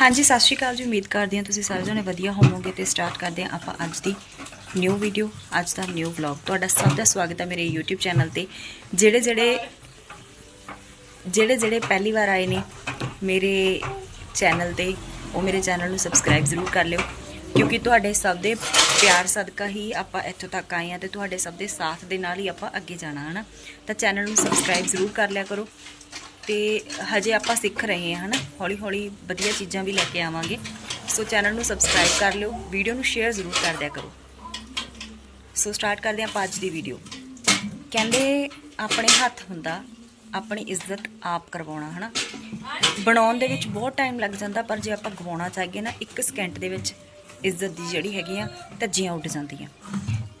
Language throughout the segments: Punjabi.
ਹਾਂਜੀ, ਸਤਿ ਸ਼੍ਰੀ ਅਕਾਲ ਜੀ। ਉਮੀਦ ਕਰਦੀ ਹਾਂ ਤੁਸੀਂ ਸਾਰੇ ਜਣੇ ਵਧੀਆ ਹੋਵੋਗੇ ਤੇ ਸਟਾਰਟ ਕਰਦੇ ਹਾਂ ਆਪਾਂ ਅੱਜ ਦੀ ਨਿਊ ਵੀਡੀਓ ਅੱਜ ਦਾ ਨਿਊ ਵਲੌਗ ਤੁਹਾਡਾ ਸਭ ਦਾ ਸਵਾਗਤ ਹੈ ਮੇਰੇ YouTube ਚੈਨਲ ਤੇ। ਜਿਹੜੇ ਜਿਹੜੇ ਜਿਹੜੇ ਜਿਹੜੇ ਪਹਿਲੀ ਵਾਰ ਆਏ ਨੇ ਮੇਰੇ ਚੈਨਲ ਤੇ, ਉਹ ਮੇਰੇ ਚੈਨਲ ਨੂੰ ਸਬਸਕ੍ਰਾਈਬ ਜ਼ਰੂਰ ਕਰ ਲਿਓ। ਕਿਉਂਕਿ ਤੁਹਾਡੇ ਸਭ ਦੇ ਪਿਆਰ, ਸਦਕਾ ਹੀ ਆਪਾਂ ਇੱਥੋਂ ਤੱਕ ਆਏ ਹਾਂ ਤੇ ਤੁਹਾਡੇ ਸਭ ਦੇ ਸਾਥ ਦੇ ਨਾਲ ਹੀ ਆਪਾਂ ਅੱਗੇ ਜਾਣਾ, ਹਨਾ? ਤਾਂ ਚੈਨਲ ਨੂੰ ਸਬਸਕ੍ਰਾਈਬ ਜ਼ਰੂਰ ਕਰ ਲਿਆ ਕਰੋ। ਤੇ ਹਜੇ ਆਪਾਂ ਸਿੱਖ ਰਹੇ ਹਾਂ, ਹਨਾ? ਹੌਲੀ ਹੌਲੀ ਵਧੀਆ ਚੀਜ਼ਾਂ ਵੀ ਲੈ ਕੇ ਆਵਾਂਗੇ। ਸੋ ਚੈਨਲ ਨੂੰ ਸਬਸਕ੍ਰਾਈਬ ਕਰ ਲਿਓ ਵੀਡੀਓ ਨੂੰ ਸ਼ੇਅਰ ਜ਼ਰੂਰ ਕਰ ਦਿਆ ਕਰੋ। ਸੋ ਸਟਾਰਟ ਕਰਦੇ ਹਾਂ ਆਪਾਂ ਅੱਜ ਦੀ ਵੀਡੀਓ ਕਹਿੰਦੇ ਆਪਣੇ ਹੱਥ ਹੁੰਦਾ, ਆਪਣੀ ਇੱਜ਼ਤ ਆਪ ਕਰਵਾਉਣਾ, ਹਨਾ? ਬਣਾਉਣ ਦੇ ਵਿੱਚ ਬਹੁਤ ਟਾਈਮ ਲੱਗ ਜਾਂਦਾ, ਪਰ ਜੇ ਆਪਾਂ ਗਵਾਉਣਾ ਚਾਹੀਏ ਨਾ 1 ਸਕਿੰਟ ਦੇ ਵਿੱਚ ਇੱਜ਼ਤ ਦੀ ਜਿਹੜੀ ਹੈਗੀ ਆ ਧੱਜੀਆਂ ਉੱਡ ਜਾਂਦੀਆਂ।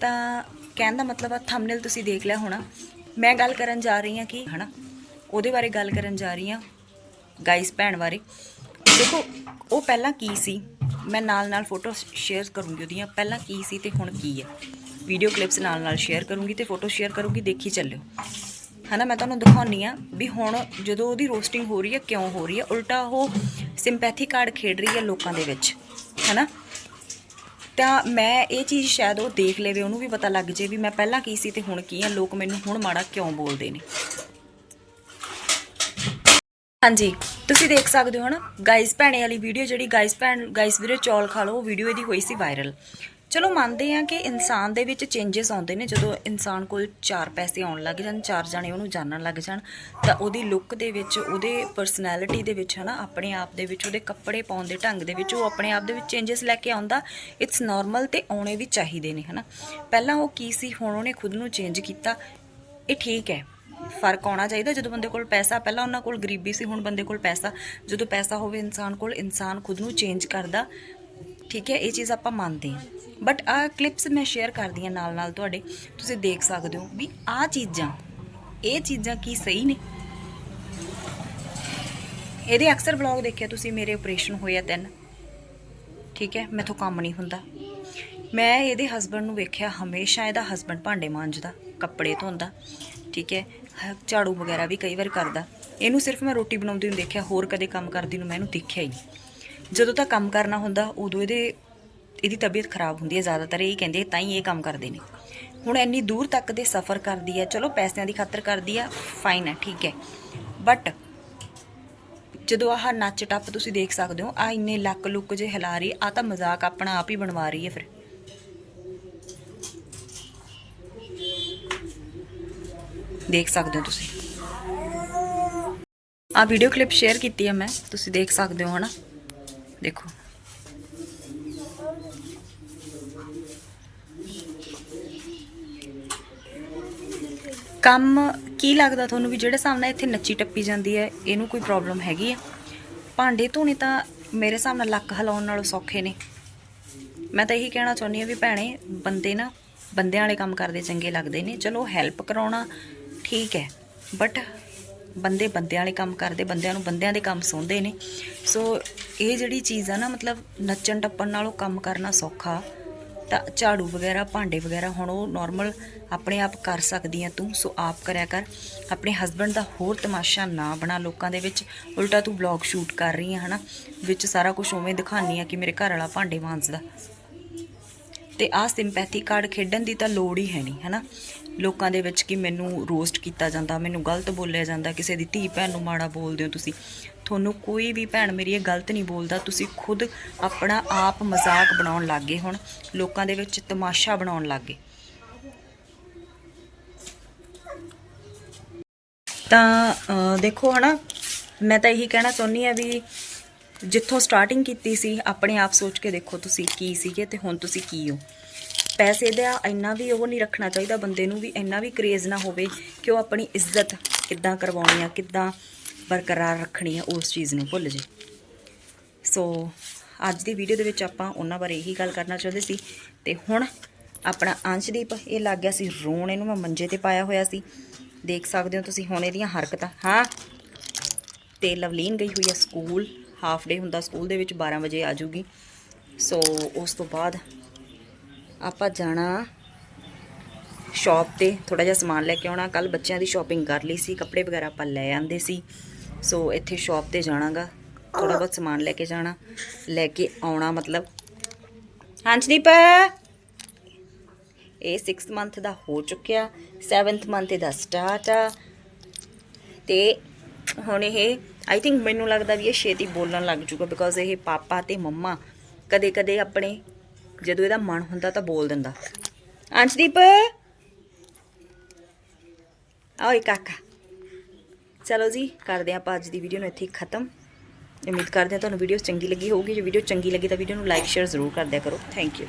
ਤਾਂ ਕਹਿਣ ਦਾ ਮਤਲਬ ਆ ਥੰਬਨੇਲ ਤੁਸੀਂ ਦੇਖ ਲਿਆ ਹੋਣਾ। ਮੈਂ ਗੱਲ ਕਰਨ ਜਾ ਰਹੀ ਹਾਂ ਕਿ, ਹਨਾ? ਉਹਦੇ ਬਾਰੇ ਗੱਲ ਕਰਨ ਜਾ ਰਹੀ ਹਾਂ ਗਾਈਸ ਭੈਣ ਬਾਰੇ। ਦੇਖੋ, ਉਹ ਪਹਿਲਾਂ ਕੀ ਸੀ? ਮੈਂ ਨਾਲ ਨਾਲ ਫੋਟੋ ਸ਼ੇਅਰ ਕਰੂੰਗੀ ਉਹਦੀਆਂ। ਪਹਿਲਾਂ ਕੀ ਸੀ ਤੇ ਹੁਣ ਕੀ ਹੈ? ਵੀਡੀਓ ਕਲਿੱਪਸ ਨਾਲ ਨਾਲ ਸ਼ੇਅਰ ਕਰੂੰਗੀ ਤੇ ਫੋਟੋ ਸ਼ੇਅਰ ਕਰੂੰਗੀ, ਦੇਖੀ ਚੱਲਿਓ। ਹਨਾ, ਮੈਂ ਤੁਹਾਨੂੰ ਦਿਖਾਉਣੀ ਆ ਵੀ ਹੁਣ ਜਦੋਂ ਉਹਦੀ ਰੋਸਟਿੰਗ ਹੋ ਰਹੀ ਹੈ, ਕਿਉਂ ਹੋ ਰਹੀ ਹੈ? ਉਲਟਾ ਉਹ ਸਿੰਪੈਥੀ ਕਾਰਡ ਖੇਡ ਰਹੀ ਹੈ ਲੋਕਾਂ ਦੇ ਵਿੱਚ, ਹਨਾ? ਤਾਂ ਮੈਂ ਇਹ ਚੀਜ਼ ਸ਼ਾਇਦ ਉਹ ਦੇਖ ਲਵੇ, ਉਹਨੂੰ ਵੀ ਪਤਾ ਲੱਗ ਜੇ ਵੀ ਮੈਂ ਪਹਿਲਾਂ ਕੀ ਸੀ ਤੇ ਹੁਣ ਕੀ ਆ ਲੋਕ ਮੈਨੂੰ ਹੁਣ ਮਾੜਾ ਕਿਉਂ ਬੋਲਦੇ ਨੇ? ਹਾਂਜੀ, ਤੁਸੀਂ ਦੇਖ ਸਕਦੇ ਹੋ ਨਾ ਗਾਈਸ ਭੈਣੇ ਵਾਲੀ ਵੀਡੀਓ ਜਿਹੜੀ ਗਾਈਸ ਭੈਣ ਗਾਈਸ ਵੀਰੇ ਚੌਲ ਖਾ ਲਓ, ਉਹ ਵੀਡੀਓ ਇਹਦੀ ਹੋਈ ਸੀ ਵਾਇਰਲ ਚਲੋ ਮੰਨਦੇ ਆ ਕਿ ਇਨਸਾਨ ਦੇ ਵਿੱਚ ਚੇਂਜਸ ਆਉਂਦੇ ਨੇ, ਜਦੋਂ ਇਨਸਾਨ ਕੋਲ ਚਾਰ ਪੈਸੇ ਆਉਣ ਲੱਗ ਜਾਣ, ਚਾਰ ਜਾਣੇ ਉਹਨੂੰ ਜਾਣਨ ਲੱਗ ਜਾਣ, ਤਾਂ ਉਹਦੀ ਲੁੱਕ ਦੇ ਵਿੱਚ, ਉਹਦੇ ਪਰਸਨੈਲਿਟੀ ਦੇ ਵਿੱਚ ਹਨਾ, ਆਪਣੇ ਆਪ ਦੇ ਵਿੱਚ, ਉਹਦੇ ਕੱਪੜੇ ਪਾਉਣ ਦੇ ਢੰਗ ਦੇ ਵਿੱਚ, ਉਹ ਆਪਣੇ ਆਪ ਦੇ ਵਿੱਚ ਚੇਂਜਸ ਲੈ ਕੇ ਆਉਂਦਾ ਇਟਸ ਨਾਰਮਲ ਤੇ ਆਉਣੇ ਵੀ ਚਾਹੀਦੇ ਨੇ ਹਨਾ। ਪਹਿਲਾਂ ਉਹ ਕੀ ਸੀ, ਹੁਣ ਉਹਨੇ ਖੁਦ ਨੂੰ ਚੇਂਜ ਕੀਤਾ, ਇਹ ਠੀਕ ਹੈ। ਫ਼ਰਕ ਆਉਣਾ ਚਾਹੀਦਾ। ਜਦੋਂ ਬੰਦੇ ਕੋਲ ਪੈਸਾ, ਪਹਿਲਾਂ ਉਹਨਾਂ ਕੋਲ ਗਰੀਬੀ ਸੀ, ਹੁਣ ਬੰਦੇ ਕੋਲ ਪੈਸਾ। ਜਦੋਂ ਪੈਸਾ ਹੋਵੇ ਇਨਸਾਨ ਕੋਲ, ਇਨਸਾਨ ਖੁਦ ਨੂੰ ਚੇਂਜ ਕਰਦਾ। ਠੀਕ ਹੈ, ਇਹ ਚੀਜ਼ ਆਪਾਂ ਮੰਨਦੇ ਹਾਂ। ਬਟ ਆ ਕਲਿੱਪਸ ਮੈਂ ਸ਼ੇਅਰ ਕਰਦੀ ਹਾਂ ਨਾਲ ਨਾਲ ਤੁਹਾਡੇ। ਤੁਸੀਂ ਦੇਖ ਸਕਦੇ ਹੋ ਵੀ ਆ ਚੀਜ਼ਾਂ, ਇਹ ਚੀਜ਼ਾਂ ਕੀ ਸਹੀ ਨੇ? ਇਹਦੇ ਅਕਸਰ ਵਲੌਗ ਦੇਖਿਆ ਤੁਸੀਂ, ਮੇਰੇ ਆਪਰੇਸ਼ਨ ਹੋਇਆ ਤਿੰਨ। ਠੀਕ ਹੈ, ਮੈਥੋਂ ਕੰਮ ਨਹੀਂ ਹੁੰਦਾ। ਮੈਂ ਇਹਦੇ ਹਸਬੰਡ ਨੂੰ ਵੇਖਿਆ, ਹਮੇਸ਼ਾ ਇਹਦਾ ਹਸਬੰਡ ਭਾਂਡੇ ਮਾਂਜਦਾ, ਕੱਪੜੇ ਧੋਂਦਾ। ਠੀਕ ਹੈ ਝਾੜੂ ਵਗੈਰਾ ਵੀ ਕਈ ਵਾਰ ਕਰਦਾ। ਇਹਨੂੰ ਸਿਰਫ ਮੈਂ ਰੋਟੀ ਬਣਾਉਂਦੀ ਨੂੰ ਦੇਖਿਆ, ਹੋਰ ਕਦੇ ਕੰਮ ਕਰਦੀ ਨੂੰ ਮੈਂ ਇਹਨੂੰ ਦੇਖਿਆ ਹੀ ਨਹੀਂ। ਜਦੋਂ ਤਾਂ ਕੰਮ ਕਰਨਾ ਹੁੰਦਾ, ਉਦੋਂ ਇਹਦੇ, ਇਹਦੀ ਤਬੀਅਤ ਖਰਾਬ ਹੁੰਦੀ ਹੈ ਜ਼ਿਆਦਾਤਰ, ਇਹ ਕਹਿੰਦੇ ਤਾਂ ਹੀ ਇਹ ਕੰਮ ਕਰਦੇ ਨੇ। ਹੁਣ ਇੰਨੀ ਦੂਰ ਤੱਕ ਦੇ ਸਫ਼ਰ ਕਰਦੀ ਹੈ, ਚਲੋ ਪੈਸਿਆਂ ਦੀ ਖਾਤਰ ਕਰਦੀ ਆ ਫਾਈਨ ਹੈ, ਠੀਕ ਹੈ। ਬਟ ਜਦੋਂ ਆਹ ਨੱਚ ਟੱਪ ਤੁਸੀਂ ਦੇਖ ਸਕਦੇ ਹੋ ਆ ਇੰਨੇ ਲੱਕ ਲੁੱਕ ਜੇ ਹਿਲਾ ਰਹੀ ਆ ਤਾਂ ਮਜ਼ਾਕ ਆਪਣਾ ਆਪ ਹੀ ਬਣਵਾ ਰਹੀ ਹੈ ਫਿਰ। ਦੇਖ ਸਕਦੇ ਹੋ ਤੁਸੀਂ। ਆ ਵੀਡੀਓ ਕਲਿੱਪ ਸ਼ੇਅਰ ਕੀਤੀ ਹੈ ਮੈਂ, ਤੁਸੀਂ ਦੇਖ ਸਕਦੇ ਹੋ, ਹਨਾ? ਦੇਖੋ। ਕੰਮ ਕੀ ਲੱਗਦਾ ਤੁਹਾਨੂੰ ਵੀ ਜਿਹੜੇ ਹਿਸਾਬ ਨਾਲ ਇੱਥੇ ਨੱਚੀ ਟੱਪੀ ਜਾਂਦੀ ਹੈ, ਇਹਨੂੰ ਕੋਈ ਪ੍ਰੋਬਲਮ ਹੈਗੀ ਹੈ ਭਾਂਡੇ ਧੋਣੇ ਤਾਂ ਮੇਰੇ ਹਿਸਾਬ ਨਾਲ ਲੱਕ ਹਿਲਾਉਣ ਨਾਲੋਂ ਸੌਖੇ ਨੇ। ਮੈਂ ਤਾਂ ਇਹੀ ਕਹਿਣਾ ਚਾਹੁੰਦੀ ਹਾਂ ਵੀ ਭੈਣੇ, ਬੰਦੇ ਨਾ, ਬੰਦਿਆਂ ਵਾਲੇ ਕੰਮ ਕਰਦੇ ਚੰਗੇ ਲੱਗਦੇ ਨੇ। ਚਲੋ ਹੈਲਪ ਕਰਾਉਣਾ ਠੀਕ ਹੈ ਬਟ ਬੰਦੇ ਬੰਦਿਆਂ ਵਾਲੇ ਕੰਮ ਕਰਦੇ, ਬੰਦਿਆਂ ਨੂੰ ਬੰਦਿਆਂ ਦੇ ਕੰਮ ਸੌਂਦੇ ਨੇ। ਸੋ ਇਹ ਜਿਹੜੀ ਚੀਜ਼ ਆ ਨਾ, ਮਤਲਬ ਨੱਚਣ ਟੱਪਣ ਨਾਲੋਂ ਕੰਮ ਕਰਨਾ ਸੌਖਾ। ਤਾਂ ਝਾੜੂ ਵਗੈਰਾ, ਭਾਂਡੇ ਵਗੈਰਾ ਹੁਣ ਉਹ ਨਾਰਮਲ ਆਪਣੇ ਆਪ ਕਰ ਸਕਦੀ ਆ ਤੂੰ ਸੋ ਆਪ ਕਰਿਆ ਕਰ। ਆਪਣੇ ਹਸਬੰਡ ਦਾ ਹੋਰ ਤਮਾਸ਼ਾ ਨਾ ਬਣਾ ਲੋਕਾਂ ਦੇ ਵਿੱਚ। ਉਲਟਾ ਤੂੰ ਬਲੌਗ ਸ਼ੂਟ ਕਰ ਰਹੀ ਆ, ਹਨਾ? ਵਿੱਚ ਸਾਰਾ ਕੁਝ ਉਵੇਂ ਦਿਖਾਨੀ ਆ ਕਿ ਮੇਰੇ ਘਰ ਵਾਲਾ ਭਾਂਡੇ ਮਾਂਜਦਾ ਤੇ ਆਹ ਸਿੰਪੈਥੀ ਕਾਰਡ ਖੇਡਣ ਦੀ ਤਾਂ ਲੋੜ ਹੀ ਹੈ ਨਹੀਂ ਹਨਾ? ਲੋਕਾਂ ਦੇ ਵਿੱਚ ਕਿ ਮੈਨੂੰ ਰੋਸਟ ਕੀਤਾ ਜਾਂਦਾ ਮੈਨੂੰ ਗਲਤ ਬੋਲਿਆ ਜਾਂਦਾ ਕਿਸੇ ਦੀ ਧੀ ਭੈਣ ਨੂੰ ਮਾੜਾ ਬੋਲਦੇ ਹੋ ਤੁਸੀਂ। ਤੁਹਾਨੂੰ ਕੋਈ ਵੀ ਭੈਣ ਮੇਰੀ ਇਹ ਗਲਤ ਨਹੀਂ ਬੋਲਦਾ ਤੁਸੀਂ ਖੁਦ ਆਪਣਾ ਆਪ ਮਜ਼ਾਕ ਬਣਾਉਣ ਲੱਗ ਗਏ ਹੁਣ ਲੋਕਾਂ ਦੇ ਵਿੱਚ ਤਮਾਸ਼ਾ ਬਣਾਉਣ ਲੱਗ। ਗਏ ਤਾਂ ਅਹ, ਦੇਖੋ ਹਨਾ ਮੈਂ ਤਾਂ ਇਹੀ ਕਹਿਣਾ ਚਾਹੁੰਦੀ ਆ ਵੀ ਜਿੱਥੋਂ ਸਟਾਰਟਿੰਗ ਕੀਤੀ ਸੀ, ਆਪਣੇ ਆਪ ਸੋਚ ਕੇ ਦੇਖੋ ਤੁਸੀਂ ਕੀ ਸੀਗੇ ਤੇ ਹੁਣ ਤੁਸੀਂ ਕੀ ਹੋ। ਪੈਸੇ ਦਾ ਇੰਨਾ ਵੀ ਉਹ ਨਹੀਂ ਰੱਖਣਾ ਚਾਹੀਦਾ ਬੰਦੇ ਨੂੰ ਵੀ ਇੰਨਾ ਵੀ ਕਰੇਜ਼ ਨਾ ਹੋਵੇ ਕਿ ਉਹ ਆਪਣੀ ਇੱਜ਼ਤ ਕਿੱਦਾਂ ਕਰਵਾਉਣੀ ਆ, ਕਿੱਦਾਂ ਬਰਕਰਾਰ ਰੱਖਣੀ ਆ ਉਸ ਚੀਜ਼ ਨੂੰ ਭੁੱਲ ਜੇ। ਸੋ ਅੱਜ ਦੀ ਵੀਡੀਓ ਦੇ ਵਿੱਚ ਆਪਾਂ ਉਹਨਾਂ ਬਾਰੇ ਇਹੀ ਗੱਲ ਕਰਨਾ ਚਾਹੁੰਦੇ ਸੀ ਤੇ ਹੁਣ ਆਪਣਾ ਅੰਸ਼ਦੀਪ, ਇਹ ਲੱਗ ਗਿਆ ਸੀ ਰੋਣ, ਇਹਨੂੰ ਮੈਂ ਮੰਜੇ ਤੇ ਪਾਇਆ ਹੋਇਆ ਸੀ। ਦੇਖ ਸਕਦੇ ਹੋ ਤੁਸੀਂ ਹੁਣ ਇਹਦੀਆਂ ਹਰਕਤਾਂ। ਹਾਂ, ਤੇ ਲਵਲੀਨ ਗਈ ਹੋਈ ਹੈ ਸਕੂਲ। ਹਾਫ ਡੇ ਹੁੰਦਾ ਸਕੂਲ ਦੇ ਵਿੱਚ 12 ਵਜੇ ਆ ਜੂਗੀ ਸੋ ਉਸ ਤੋਂ ਬਾਅਦ ਆਪਾਂ ਜਾਣਾ ਸ਼ਾਪ ਤੇ ਥੋੜਾ ਜਿਹਾ ਸਮਾਨ ਲੈ ਕੇ ਆਉਣਾ। ਕੱਲ ਬੱਚਿਆਂ ਦੀ ਸ਼ਾਪਿੰਗ ਕਰ ਲਈ ਸੀ, ਕੱਪੜੇ ਵਗੈਰਾ ਆਪਾਂ ਲੈ ਆਂਦੇ ਸੀ। ਸੋ ਇੱਥੇ ਸ਼ਾਪ ਤੇ ਜਾਣਾਗਾ ਥੋੜਾ ਬਹੁਤ ਸਮਾਨ ਲੈ ਕੇ ਜਾਣਾ। ਲੈ ਕੇ ਆਉਣਾ ਮਤਲਬ। ਹਾਂਜਦੀਪ ਇਹ 6th ਮੰਥ ਦਾ ਹੋ ਚੁੱਕਿਆ 7th ਮੰਥ ਦਾ ਸਟਾਰਟ ਆ। ਤੇ ਹੁਣ ਇਹ ਆਈ ਥਿੰਕ ਮੈਨੂੰ ਲੱਗਦਾ ਵੀ ਇਹ ਛੇਤੀ ਬੋਲਣ ਲੱਗ ਜੂਗਾ ਬਿਕੋਜ਼ ਇਹ ਪਾਪਾ ਤੇ ਮੰਮਾ ਕਦੇ ਕਦੇ ਆਪਣੇ ਜਦੋਂ ਇਹਦਾ ਮਨ ਹੁੰਦਾ ਤਾਂ ਬੋਲ ਦਿੰਦਾ। ਅੰਸ਼ਦੀਪ! ਓਏ ਕਾਕਾ। ਚਲੋ ਜੀ, ਕਰਦੇ ਹਾਂ ਆਪਾਂ ਅੱਜ ਦੀ ਵੀਡੀਓ ਨੂੰ ਇੱਥੇ ਖਤਮ। ਉਮੀਦ ਕਰਦੇ ਹਾਂ ਤੁਹਾਨੂੰ ਵੀਡੀਓ ਚੰਗੀ ਲੱਗੀ ਹੋਊਗੀ। ਜੇ ਵੀਡੀਓ ਚੰਗੀ ਲੱਗੀ ਤਾਂ ਵੀਡੀਓ ਨੂੰ ਲਾਈਕ ਸ਼ੇਅਰ ਜ਼ਰੂਰ ਕਰਦਿਆ ਕਰੋ। Thank you